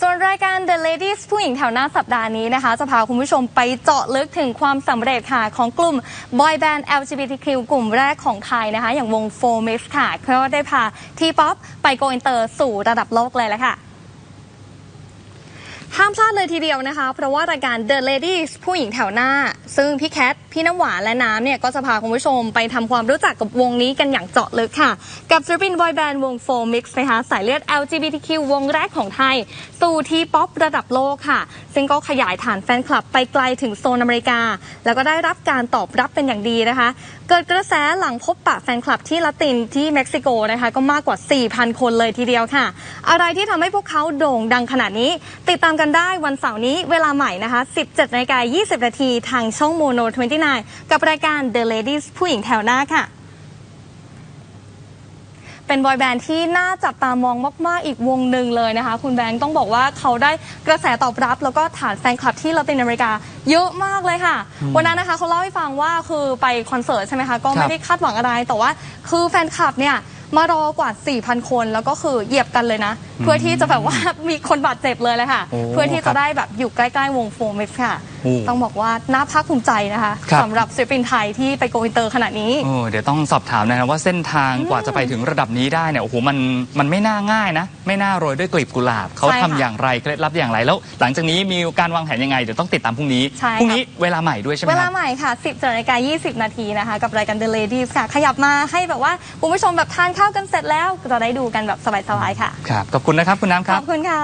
ส่วนรายการ The Ladies ผู้หญิงแถวหน้าสัปดาห์นี้นะคะ จะพาคุณผู้ชมไปเจาะลึกถึงความสำเร็จค่ะ ของกลุ่ม Boy Band LGBTQ กลุ่มแรกของไทยนะคะ อย่างวง f o r m i x ค่ะ เพราะว่าได้พา T-POP ไปโกอินเตอร์สู่ระดับโลกเลยแหละค่ะามพลาดเลยทีเดียวนะคะ เพราะว่ารายการ The Ladies ผู้หญิงแถวหน้า ซึ่งพี่แคท พี่น้ำหวานและน้ำเนี่ย ก็จะพาคุณผู้ชมไปทำความรู้จักกับวงนี้กันอย่างเจาะลึกค่ะ กับศิลปินบอยแบนด์วง 4 Mix นะคะ สายเลือด LGBTQ วงแรกของไทย สู่ทีป๊อประดับโลกค่ะ ซึ่งก็ขยายฐานแฟนคลับไปไกลถึงโซนอเมริกา แล้วก็ได้รับการตอบรับเป็นอย่างดีนะคะ เกิดกระแสหลังพบปะแฟนคลับที่ละตินที่เม็กซิโกนะคะก็มากกว่า 4,000 คนเลยทีเดียวค่ะ อะไรที่ทำให้พวกเขาโด่งดังขนาดนี้ ติดตามกันได้วันเสาร์นี้เวลาใหม่นะคะ 17นาฬิกา20 นาทีทางช่องโมโน29 กับรายการ The Ladies ผู้หญิงแถวหน้าค่ะ เป็นบอยแบนด์ที่น่าจับตามองมาก ๆ อีกวงหนึ่งเลยนะคะ คุณแบงค์ต้องบอกว่าเขาได้กระแสตอบรับ แล้วก็ฐานแฟนคลับที่ละตินอเมริกาเยอะมากเลยค่ะ วันนั้นนะคะเขาเล่าให้ฟังว่าคือไปคอนเสิร์ตใช่ไหมคะก็ครัไม่บได้คาดหวังอะไรแต่ว่าคือแฟนคลับเนี่ยมารอกว่า 4,000 คนแล้วก็คือเหยียบกันเลยนะ เพื่อที่จะแบบว่ามีคนบาดเจ็บเลยเลยค่ะโอ้เพื่อที่ครัจะบได้แบบอยู่ใกล้ ๆ วงโฟมิฟค่ะ โอ้ต้องบอกว่าน่าภาคภูมิใจนะคะครับ สำหรับศิลปินไทยที่ไปโกอินเตอร์ขนาดนี้ โอ้เดี๋ยวต้องสอบถามนะครับว่าเส้นทางกว่าจะไปถึงระดับนี้ได้เนี่ยโอ้โหมันมันไม่น่าง่ายนะ ไม่น่าโรยด้วยกลีบกุหลาบเขาใช่ทำค่ะอย่างไรเคล็ดลับอย่างไรแล้ว หลังจากนี้มีการวางแผนยังไงเดี๋ยวต้องติดตามพรุ่งนี้ใช่พรุ่งนี้เวลาใหม่ด้วยใช่ไหมเวคลารับ ใหม่ค่ะ 10นาฬิกา20 นาทีนะคะ กับรายการ The Ladies ค่ะ ขยับมาให้แบบว่า คุณผู้ชมแบบทานข้าวกันเสร็จแล้ว จะได้ดูกันแบบสบายๆค่ะ ครับขอบคุณนะครับคุณน้ำคขรัอบ บคุณค่ะ